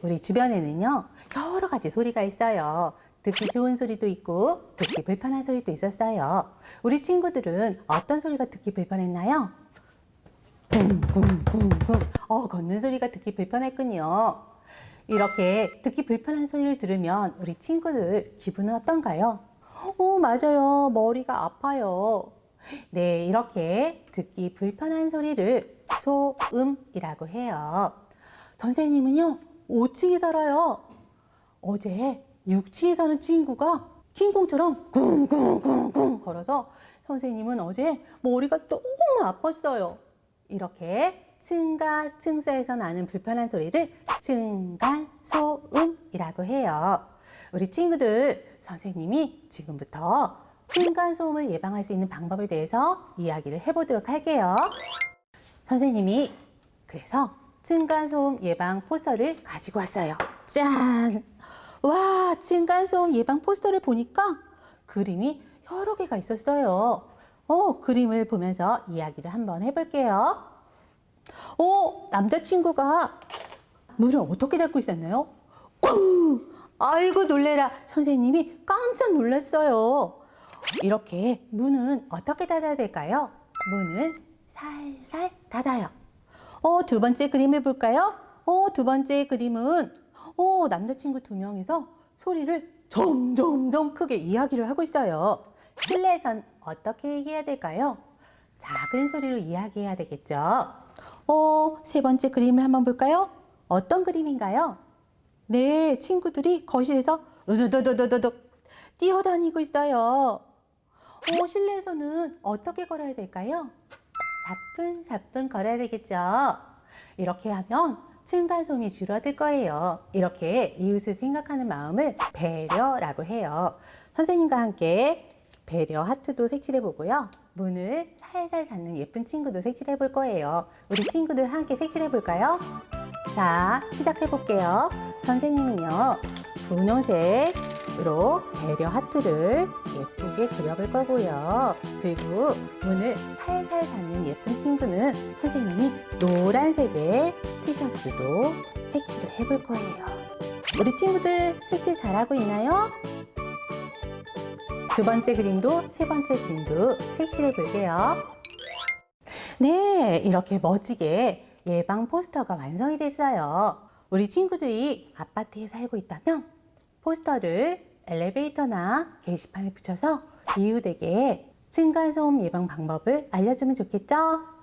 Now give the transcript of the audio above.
우리 주변에는요, 여러 가지 소리가 있어요. 듣기 좋은 소리도 있고, 듣기 불편한 소리도 있었어요. 우리 친구들은 어떤 소리가 듣기 불편했나요? 쿵쿵쿵쿵. 어, 걷는 소리가 듣기 불편했군요. 이렇게 듣기 불편한 소리를 들으면 우리 친구들 기분은 어떤가요? 어, 맞아요. 머리가 아파요. 네, 이렇게 듣기 불편한 소리를 소음이라고 해요. 선생님은요, 5층에 살아요. 어제 6층에 사는 친구가 킹콩처럼 쿵쿵쿵쿵 걸어서 선생님은 어제 머리가 너무 아팠어요. 이렇게 층과 층사에서 나는 불편한 소리를 층간 소음이라고 해요. 우리 친구들 선생님이 지금부터 층간 소음을 예방할 수 있는 방법에 대해서 이야기를 해보도록 할게요. 선생님이 그래서 층간 소음 예방 포스터를 가지고 왔어요. 짠! 와, 층간 소음 예방 포스터를 보니까 그림이 여러 개가 있었어요. 어, 그림을 보면서 이야기를 한번 해볼게요. 어, 남자친구가 물을 어떻게 닫고 있었나요? 꽝! 아이고 놀래라. 선생님이 깜짝 놀랐어요. 이렇게 문은 어떻게 닫아야 될까요? 문은 살살 닫아요. 어, 두 번째 그림을 볼까요? 어, 두 번째 그림은 어, 남자친구 두 명이서 소리를 점점점 크게 이야기를 하고 있어요. 실내에선 어떻게 얘기해야 될까요? 작은 소리로 이야기해야 되겠죠. 어, 세 번째 그림을 한번 볼까요? 어떤 그림인가요? 네, 친구들이 거실에서 으드드드드득 뛰어다니고 있어요. 어, 실내에서는 어떻게 걸어야 될까요? 사뿐사뿐 걸어야 되겠죠. 이렇게 하면 층간소음이 줄어들 거예요. 이렇게 이웃을 생각하는 마음을 배려라고 해요. 선생님과 함께 배려 하트도 색칠해 보고요. 문을 살살 닫는 예쁜 친구도 색칠해 볼 거예요. 우리 친구들 함께 색칠해 볼까요? 자, 시작해 볼게요. 선생님은요, 분홍색 으로 배려 하트를 예쁘게 그려볼 거고요. 그리고 문을 살살 닫는 예쁜 친구는 선생님이 노란색의 티셔츠도 색칠을 해볼 거예요. 우리 친구들 색칠 잘하고 있나요? 두 번째 그림도 세 번째 그림도 색칠해 볼게요. 네, 이렇게 멋지게 예방 포스터가 완성이 됐어요. 우리 친구들이 아파트에 살고 있다면 포스터를 엘리베이터나 게시판에 붙여서 이웃에게 층간소음 예방 방법을 알려주면 좋겠죠?